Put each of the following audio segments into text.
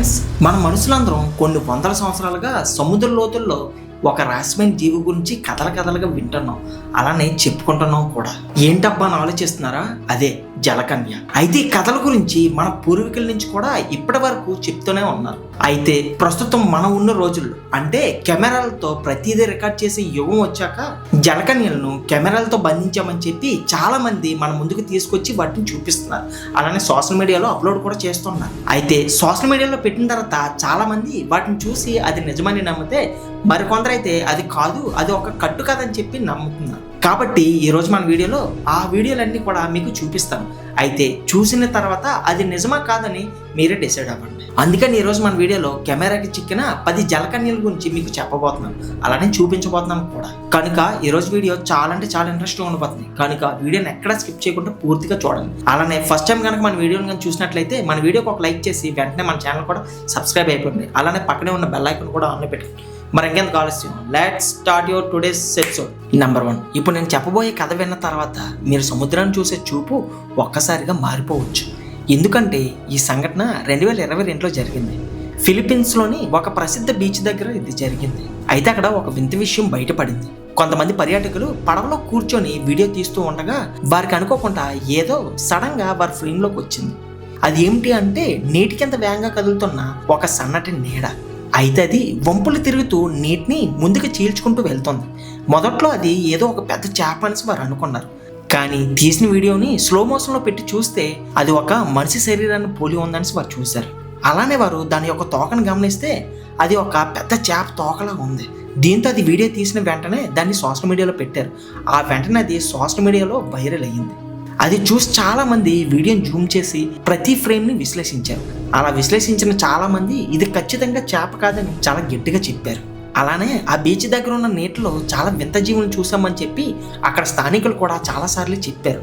Friends మన మనుషులందరం కొన్ని వందల సంవత్సరాలుగా సముద్ర లోతుల్లో ఒక రహస్యమైన జీవి గురించి కథల కథలుగా వింటున్నాం. అలానే చెప్పుకుంటున్నాం కూడా. ఏంటబ్బా అని ఆలోచిస్తున్నారా? అదే జలకన్య. అయితే ఈ కథల గురించి మన పూర్వీకుల నుంచి కూడా ఇప్పటి వరకు చెప్తూనే ఉన్నారు. అయితే ప్రస్తుతం మనం ఉన్న రోజుల్లో అంటే కెమెరాలతో ప్రతిదీ రికార్డ్ చేసే యుగం వచ్చాక జలకన్యలను కెమెరాలతో బంధించామని చెప్పి చాలా మంది మన ముందుకు తీసుకొచ్చి వాటిని చూపిస్తున్నారు. అలానే సోషల్ మీడియాలో అప్లోడ్ కూడా చేస్తున్నారు. అయితే సోషల్ మీడియాలో పెట్టిన తర్వాత చాలా మంది వాటిని చూసి అది నిజమని నమ్మితే మరికొందరైతే అది కాదు అది ఒక కట్టు కథ అని చెప్పి నమ్ముతున్నారు. కాబట్టి ఈరోజు మన వీడియోలో ఆ వీడియోలన్నీ కూడా మీకు చూపిస్తాను. అయితే చూసిన తర్వాత అది నిజమా కాదని మీరే డిసైడ్ అవ్వండి. అందుకని ఈరోజు మన వీడియోలో కెమెరాకి చిక్కిన పది జలకన్యల గురించి మీకు చెప్పబోతున్నాను. అలానే చూపించబోతున్నాను కూడా. కనుక ఈరోజు వీడియో చాలా అంటే చాలా ఇంట్రెస్టింగ్ ఉండబోతుంది. కనుక వీడియోని ఎక్కడ స్కిప్ చేయకుండా పూర్తిగా చూడండి. అలానే ఫస్ట్ టైం కనుక మన వీడియోని కనుక చూసినట్లయితే మన వీడియోకి ఒక లైక్ చేసి వెంటనే మన ఛానల్ కూడా సబ్స్క్రైబ్ అయిపోయింది అలానే పక్కనే ఉన్న బెల్ ఐకన్ కూడా ఆన్లో పెట్టండి మరి ఆలస్యం? Let's start your today's episode number one ఇప్పుడు నేను చెప్పబోయే కథ విన్న తర్వాత మీరు సముద్రాన్ని చూసే చూపు ఒక్కసారిగా మారిపోవచ్చు. ఎందుకంటే ఈ సంఘటన రెండు వేల ఇరవై రెండులో జరిగింది. ఫిలిప్పీన్స్లోని ఒక ప్రసిద్ధ బీచ్ దగ్గర ఇది జరిగింది. అయితే అక్కడ ఒక వింత విషయం బయటపడింది. కొంతమంది పర్యాటకులు పడవలో కూర్చొని వీడియో తీస్తూ ఉండగా వారికి అనుకోకుండా ఏదో సడన్గా వారి ఫ్రేమ్లోకి వచ్చింది. అది ఏమిటి అంటే నీటి కింద వేగంగా కదులుతున్న ఒక సన్నటి నీడ. అయితే అది వంపులు తిరుగుతూ నీటిని ముందుకు చీల్చుకుంటూ వెళ్తుంది. మొదట్లో అది ఏదో ఒక పెద్ద చేప అనేసి వారు అనుకున్నారు. కానీ తీసిన వీడియోని స్లో మోషన్లో పెట్టి చూస్తే అది ఒక మనిషి శరీరాన్ని పోలి ఉందనేసి వారు చూశారు. అలానే వారు దాని యొక్క తోకను గమనిస్తే అది ఒక పెద్ద చేప తోకలా ఉంది. దీంతో అది వీడియో తీసిన వెంటనే దాన్ని సోషల్ మీడియాలో పెట్టారు. ఆ వెంటనే అది సోషల్ మీడియాలో వైరల్ అయ్యింది. అది చూసి చాలా మంది వీడియోని జూమ్ చేసి ప్రతి ఫ్రేమ్ని విశ్లేషించారు. అలా విశ్లేషించిన చాలా మంది ఇది ఖచ్చితంగా చేప కాదని చాలా గట్టిగా చెప్పారు. అలానే ఆ బీచ్ దగ్గర ఉన్న నీటిలో చాలా వింత జీవులను చూసామని చెప్పి అక్కడ స్థానికులు కూడా చాలా సార్లు చెప్పారు.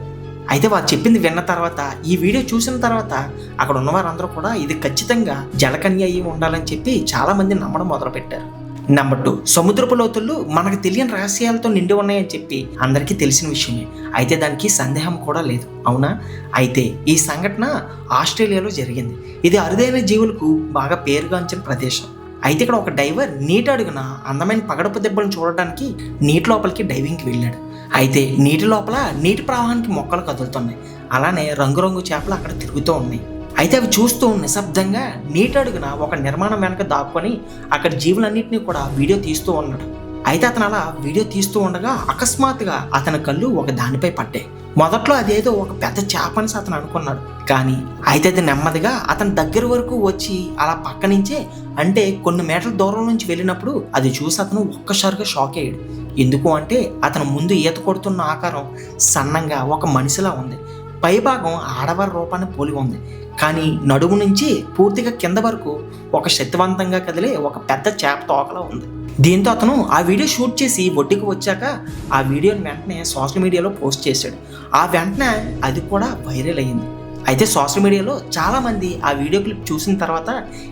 అయితే వారు చెప్పింది విన్న తర్వాత ఈ వీడియో చూసిన తర్వాత అక్కడ ఉన్న వారందరూ కూడా ఇది ఖచ్చితంగా జలకన్య అయి ఉండాలని చెప్పి చాలా మంది నమ్మడం మొదలుపెట్టారు. నెంబర్ టూ సముద్రపు లోతులు మనకు తెలియని రహస్యాలతో నిండి ఉన్నాయని చెప్పి అందరికీ తెలిసిన విషయమే. అయితే దానికి సందేహం కూడా లేదు. అవునా? అయితే ఈ సంఘటన ఆస్ట్రేలియాలో జరిగింది. ఇది అరుదైన జీవులకు బాగా పేరుగాంచిన ప్రదేశం. అయితే ఇక్కడ ఒక డైవర్ నీటి అడుగున అందమైన పగడపు దెబ్బలను చూడడానికి నీటి లోపలికి డైవింగ్కి వెళ్ళాడు. అయితే నీటి లోపల నీటి ప్రవాహానికి మొక్కలు కదులుతున్నాయి. అలానే రంగురంగు చేపలు అక్కడ తిరుగుతూ ఉన్నాయి. అయితే అవి చూస్తూ నిశ్శబ్దంగా నీటడుగున ఒక నిర్మాణం వెనక దాక్కొని అక్కడ జీవులన్నింటినీ కూడా వీడియో తీస్తూ ఉన్నాడు. అయితే అతను అలా వీడియో తీస్తూ ఉండగా అకస్మాత్తుగా అతని కళ్ళు ఒక దానిపై పడ్డాయి. మొదట్లో అదేదో ఒక పెద్ద చేపని అతను అనుకున్నాడు. కానీ అయితే అది నెమ్మదిగా అతని దగ్గర వరకు వచ్చి అలా పక్క నుంచే అంటే కొన్ని మీటర్ల దూరం నుంచి వెళ్ళినప్పుడు అది చూసి అతను ఒక్కసారిగా షాక్ అయ్యాడు. ఎందుకు అంటే అతను ముందు ఈత కొడుతున్న ఆకారం సన్నంగా ఒక మనిషిలా ఉంది. పైభాగం ఆడవారి రూపాన్ని పోలి ఉంది. కానీ నడుము నుంచి పూర్తిగా కింద వరకు ఒక శక్తివంతంగా కదిలే ఒక పెద్ద చేప తోకలా ఉంది. దీంతో అతను ఆ వీడియో షూట్ చేసి ఒడ్డుకు వచ్చాక ఆ వీడియోని వెంటనే సోషల్ మీడియాలో పోస్ట్ చేశాడు. ఆ వెంటనే అది కూడా వైరల్ అయ్యింది అయితే సోషల్ మీడియాలో చాలామంది ఆ వీడియో క్లిప్ చూసిన తర్వాత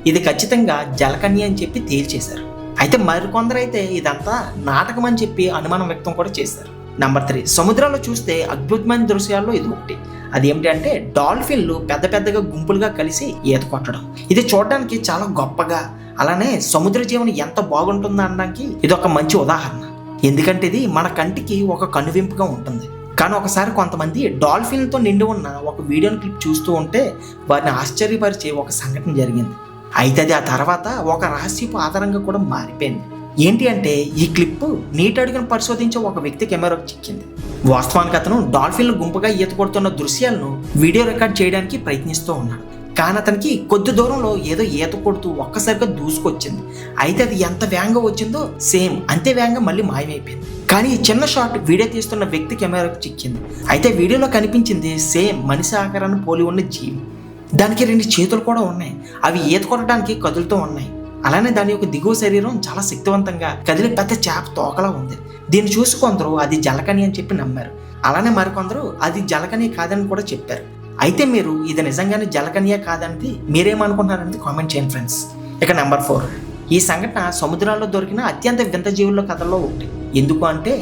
ఇది ఖచ్చితంగా జలకన్య అని చెప్పి తేల్చేశారు. అయితే మరికొందరైతే ఇదంతా నాటకం అని చెప్పి అనుమానం వ్యక్తం కూడా చేశారు. నంబర్ త్రీ సముద్రంలో చూస్తే అద్భుతమైన దృశ్యాల్లో ఇది ఒకటి. అది ఏమిటంటే డాల్ఫిన్లు పెద్ద పెద్దగా గుంపులుగా కలిసి ఈత కొట్టడం. ఇది చూడడానికి చాలా గొప్పగా అలానే సముద్ర జీవనం ఎంత బాగుంటుందో అనడానికి ఇది ఒక మంచి ఉదాహరణ. ఎందుకంటే ఇది మన కంటికి ఒక కనువింపుగా ఉంటుంది. కానీ ఒకసారి కొంతమంది డాల్ఫిన్తో నిండి ఉన్న ఒక వీడియోని క్లిప్ చూస్తూ ఉంటే వారిని ఆశ్చర్యపరిచే ఒక సంఘటన జరిగింది. అయితే అది ఆ తర్వాత ఒక రహస్యపు ఆధారంగా కూడా మారిపోయింది. ఏంటి అంటే ఈ క్లిప్ నీటి అడుగును పరిశోధించే ఒక వ్యక్తి కెమెరాకు చిక్కింది. వాస్తవానికి అతను డాల్ఫిన్లు గుంపుగా ఈత కొడుతున్న దృశ్యాలను వీడియో రికార్డ్ చేయడానికి ప్రయత్నిస్తూ ఉన్నాడు. కానీ అతనికి కొద్ది దూరంలో ఏదో ఈత కొడుతూ ఒక్కసారిగా దూసుకొచ్చింది. అయితే అది ఎంత వేగంగా వచ్చిందో సేమ్ అంతే వేగంగా మళ్ళీ మాయమైపోయింది. కానీ ఈ చిన్న షాట్ వీడియో తీస్తున్న వ్యక్తి కెమెరాకు చిక్కింది. అయితే వీడియోలో కనిపించింది సేమ్ మనిషి ఆకారాన్ని పోలి ఉన్న జీవి దానికి రెండు చేతులు కూడా ఉన్నాయి. అవి ఈత కొట్టడానికి కదులుతూ ఉన్నాయి. అలానే దాని యొక్క దిగువ శరీరం చాలా శక్తివంతంగా కదిలి పెద్ద చేప తోకలా ఉంది. దీన్ని చూసి కొందరు అది జలకని అని చెప్పి నమ్మారు. అలానే మరికొందరు అది జలకని కాదని కూడా చెప్పారు. అయితే మీరు ఇది నిజంగానే జలకనియా కాదనేది మీరేమనుకుంటున్నారనేది కామెంట్ చేయండి ఫ్రెండ్స్. ఇక నెంబర్ ఫోర్. ఈ సంఘటన సముద్రాల్లో దొరికిన అత్యంత వింత జీవుల కథల్లో ఒకటి. ఎందుకు అంటే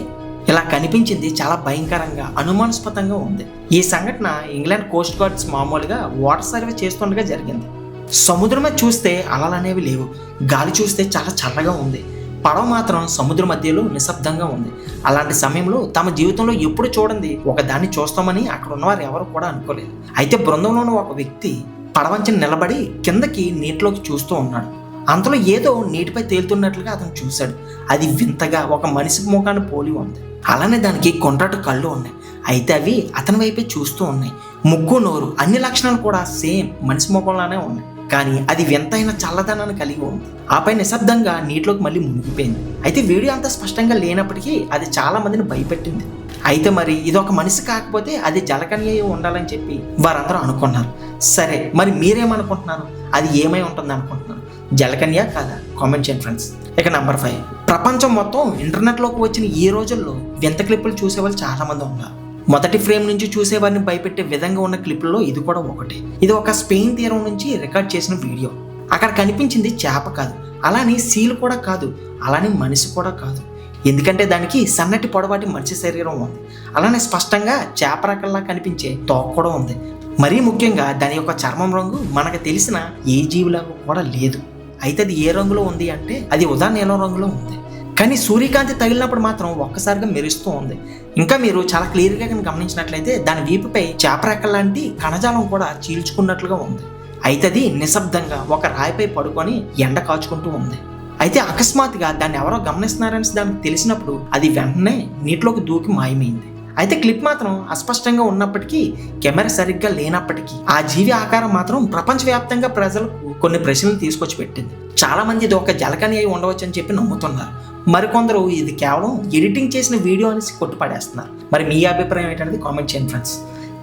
ఇలా కనిపించింది చాలా భయంకరంగా అనుమానాస్పదంగా ఉంది. ఈ సంఘటన ఇంగ్లాండ్ కోస్ట్ గార్డ్స్ మామూలుగా వాటర్ సర్వే చేస్తుండగా జరిగింది. సముద్రం మీద చూస్తే అలలు అనేవి లేవు. గాలి చూస్తే చాలా చల్లగా ఉంది. పడవ మాత్రం సముద్ర మధ్యలో నిశ్శబ్దంగా ఉంది. అలాంటి సమయంలో తమ జీవితంలో ఎప్పుడు చూడండి ఒక దాన్ని చూస్తామని అక్కడ ఉన్నవారు ఎవరు కూడా అనుకోలేదు. అయితే బృందంలోని ఒక వ్యక్తి పడవంచిన నిలబడి కిందకి నీటిలోకి చూస్తూ ఉన్నాడు. అంతలో ఏదో నీటిపై తేలుతున్నట్లుగా అతను చూశాడు. అది వింతగా ఒక మనిషి ముఖాన్ని పోలి ఉంది. అలానే దానికి కొండ్రాటు కళ్ళు ఉన్నాయి. అయితే అవి అతని వైపే చూస్తూ ఉన్నాయి. ముగ్గు నోరు అన్ని లక్షణాలు కూడా సేమ్ మనిషి ముఖంలానే ఉన్నాయి. కానీ అది వింతైన చల్లదనాన్ని కలిగి ఉంది. ఆపై నిశ్శబ్దంగా నీటిలోకి మళ్ళీ మునిగిపోయింది. అయితే వీడియో అంత స్పష్టంగా లేనప్పటికీ అది చాలా మందిని భయపెట్టింది. అయితే మరి ఇది ఒక మనిషి కాకపోతే అది జలకన్య ఉండాలని చెప్పి వారందరూ అనుకున్నారు. సరే మరి మీరేమనుకుంటున్నారు? అది ఏమై ఉంటుంది అనుకుంటున్నారు? జలకన్య కాదా? కామెంట్ చేయండి ఫ్రెండ్స్. ఇక నెంబర్ ఫైవ్. ప్రపంచం మొత్తం ఇంటర్నెట్లోకి వచ్చిన ఈ రోజుల్లో వింత క్లిప్పులు చూసేవాళ్ళు చాలామంది ఉన్నారు. మొదటి ఫ్రేమ్ నుంచి చూసేవారిని భయపెట్టే విధంగా ఉన్న క్లిప్లలో ఇది కూడా ఒకటి. ఇది ఒక స్పెయిన్ తీరం నుంచి రికార్డ్ చేసిన వీడియో. అక్కడ కనిపించింది చేప కాదు. అలానే సీల్ కూడా కాదు. అలానే మనిషి కూడా కాదు. ఎందుకంటే దానికి సన్నటి పొడవాటి మనిషి శరీరం ఉంది. అలానే స్పష్టంగా చేప రకంలా కనిపించే తోక కూడా ఉంది. మరీ ముఖ్యంగా దాని యొక్క చర్మం రంగు మనకు తెలిసిన ఏ జీవులకు కూడా లేదు. అయితే అది ఏ రంగులో ఉంది అంటే అది ఉదా నీలం రంగులో ఉంది. కానీ సూర్యకాంతి తగిలినప్పుడు మాత్రం ఒక్కసారిగా మెరుస్తూ ఉంది. ఇంకా మీరు చాలా క్లియర్గా కానీ గమనించినట్లయితే దాని వీపుపై చేపరెక్క లాంటి కణజాలం కూడా చీల్చుకున్నట్లుగా ఉంది. అయితే అది నిశ్శబ్దంగా ఒక రాయిపై పడుకొని ఎండ కాచుకుంటూ ఉంది. అయితే అకస్మాత్తుగా దాన్ని ఎవరో గమనిస్తున్నారని దానికి తెలిసినప్పుడు అది వెంటనే నీటిలోకి దూకి మాయమైంది. అయితే క్లిప్ మాత్రం అస్పష్టంగా ఉన్నప్పటికీ కెమెరా సరిగ్గా లేనప్పటికీ ఆ జీవి ఆకారం మాత్రం ప్రపంచవ్యాప్తంగా ప్రజలకు కొన్ని ప్రశ్నలు తీసుకొచ్చి పెట్టింది. చాలా మంది ఇది ఒక జలకని అయి ఉండవచ్చు అని చెప్పి నమ్ముతున్నారు. మరికొందరు ఇది కేవలం ఎడిటింగ్ చేసిన వీడియో అనేసి కొట్టుపడేస్తున్నారు. మరి మీ అభిప్రాయం ఏంటనేది కామెంట్ చేయండి ఫ్రెండ్స్.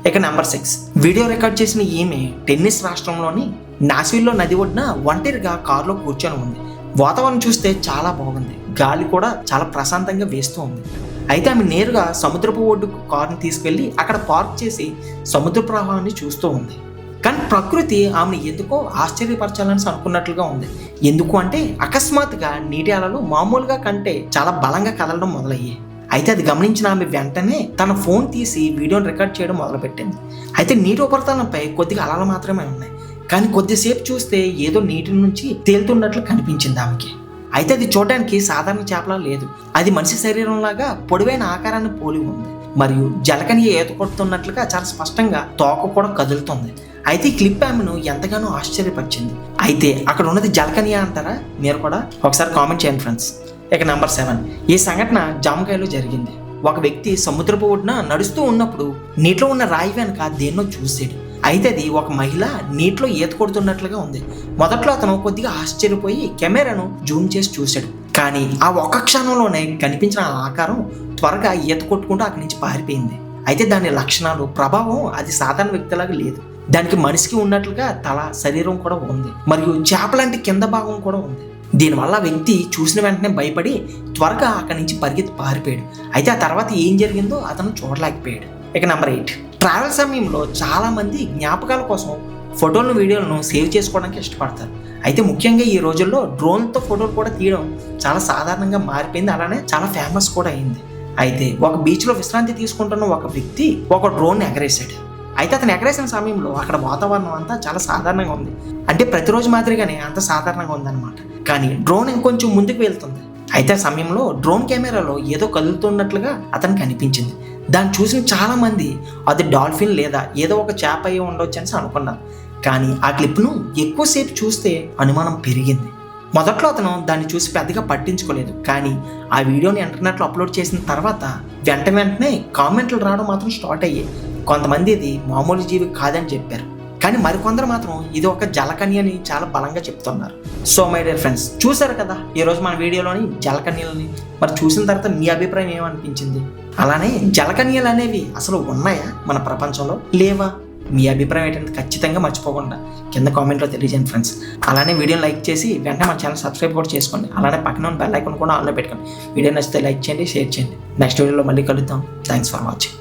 ఇక నెంబర్ సిక్స్ వీడియో రికార్డ్ చేసిన ఈమె టెన్నిస్ రాష్ట్రంలోని నాసిల్లో నది ఒడ్డున ఒంటరిగా కారులో కూర్చొని ఉంది. వాతావరణం చూస్తే చాలా బాగుంది. గాలి కూడా చాలా ప్రశాంతంగా వేస్తూ ఉంది. అయితే ఆమె నేరుగా సముద్రపు ఒడ్డుకు కారుని తీసుకెళ్ళి అక్కడ పార్క్ చేసి సముద్ర ప్రవాహాన్ని చూస్తూ ఉంది. కానీ ప్రకృతి ఆమెను ఎందుకో ఆశ్చర్యపరచాలని అనుకున్నట్లుగా ఉంది. ఎందుకు అంటే అకస్మాత్తుగా నీటి అలలు మామూలుగా కంటే చాలా బలంగా కదలడం మొదలయ్యాయి. అయితే అది గమనించిన ఆమె వెంటనే తన ఫోన్ తీసి వీడియోని రికార్డ్ చేయడం మొదలుపెట్టింది. అయితే నీటి ఉపరితలంపై కొద్దిగా అలలు మాత్రమే ఉన్నాయి. కానీ కొద్దిసేపు చూస్తే ఏదో నీటి నుంచి తేలుతున్నట్లు కనిపించింది ఆమెకి. అయితే అది చూడడానికి సాధారణ చేపలా లేదు. అది మనిషి శరీరంలాగా పొడవైన ఆకారాన్ని పోలి ఉంది. మరియు జలకని ఈత కొడుతున్నట్లుగా చాలా స్పష్టంగా తోక కూడా కదులుతుంది. అయితే ఈ క్లిప్ ఆమెను ఎంతగానో ఆశ్చర్యపరిచింది. అయితే అక్కడ ఉన్నది జలకనియా అంటారా? మీరు కూడా ఒకసారి కామెంట్ చేయండి ఫ్రెండ్స్. ఇక నెంబర్ సెవెన్. ఈ సంఘటన జామకాయలో జరిగింది. ఒక వ్యక్తి సముద్రపు ఒడ్డున నడుస్తూ ఉన్నప్పుడు నీటిలో ఉన్న రాయి వెనక దేన్నో చూసాడు అయితే అది ఒక మహిళ నీటిలో ఈత కొడుతున్నట్లుగా ఉంది. మొదట్లో అతను కొద్దిగా ఆశ్చర్యపోయి కెమెరాను జూమ్ చేసి చూశాడు. కానీ ఆ ఒక్క క్షణంలోనే కనిపించిన ఆకారం త్వరగా ఈత కొట్టుకుంటూ అక్కడి నుంచి పారిపోయింది. అయితే దాని లక్షణాలు ప్రభావం అది సాధారణ వ్యక్తిలాగా లేదు. దానికి మనిషికి ఉన్నట్లుగా తల శరీరం కూడా ఉంది. మరియు చేపలాంటి కింద భాగం కూడా ఉంది. దీనివల్ల వ్యక్తి చూసిన వెంటనే భయపడి త్వరగా అక్కడి నుంచి పరిగెత్తి పారిపోయాడు. అయితే ఆ తర్వాత ఏం జరిగిందో అతను చూడలేకపోయాడు. ఇక నెంబర్ ఎయిట్. ట్రావెల్ సమయంలో చాలామంది జ్ఞాపకాల కోసం ఫోటోలను వీడియోలను సేవ్ చేసుకోవడానికి ఇష్టపడతారు. అయితే ముఖ్యంగా ఈ రోజుల్లో డ్రోన్తో ఫోటోలు కూడా తీయడం చాలా సాధారణంగా మారిపోయింది. అలానే చాలా ఫేమస్ కూడా అయింది. అయితే ఒక బీచ్లో విశ్రాంతి తీసుకుంటున్న ఒక వ్యక్తి ఒక డ్రోన్ ఎగరేశాడు. అయితే అతను ఎగరేసిన సమయంలో అక్కడ వాతావరణం అంతా చాలా సాధారణంగా ఉంది. అంటే ప్రతిరోజు మాదిరిగానే అంత సాధారణంగా ఉందన్నమాట. కానీ డ్రోన్ ఇంకొంచెం ముందుకు వెళ్తుంది. అయితే ఆ సమయంలో డ్రోన్ కెమెరాలో ఏదో కదులుతున్నట్లుగా అతనికి అనిపించింది దాన్ని చూసిన చాలామంది అది డాల్ఫిన్ లేదా ఏదో ఒక చేప అయి ఉండొచ్చు అని అనుకున్నారు. కానీ ఆ క్లిప్ను ఎక్కువసేపు చూస్తే అనుమానం పెరిగింది. మొదట్లో అతను దాన్ని చూసి పెద్దగా పట్టించుకోలేదు. కానీ ఆ వీడియోని ఇంటర్నెట్లో అప్లోడ్ చేసిన తర్వాత వెంట వెంటనే కామెంట్లు రావడం మాత్రం స్టార్ట్ అయ్యాయి. కొంతమంది ఇది మామూలు జీవి కాదని చెప్పారు. కానీ మరికొందరు మాత్రం ఇది ఒక జలకన్య అని చాలా బలంగా చెప్తున్నారు. సో మై డియర్ ఫ్రెండ్స్ చూసారు కదా? ఈరోజు మన వీడియోలోని జలకన్యలని. మరి చూసిన తర్వాత మీ అభిప్రాయం ఏమనిపించింది? అలానే జలకన్యలు అనేవి అసలు ఉన్నాయా మన ప్రపంచంలో? లేవా? మీ అభిప్రాయం ఏంటంటే ఖచ్చితంగా మర్చిపోకుండా కింద కామెంట్లో తెలియజేయండి ఫ్రెండ్స్. అలానే వీడియోని లైక్ చేసి వెంటనే మా ఛానల్ సబ్స్క్రైబ్ కూడా చేసుకోండి. అలానే పక్కన ఉన్న బెల్ ఐకాన్ కూడా ఆన్లో పెట్టుకోండి. వీడియో నచ్చితే లైక్ చేయండి షేర్ చేయండి. నెక్స్ట్ వీడియోలో మళ్ళీ కలుద్దాం. Thanks for watching.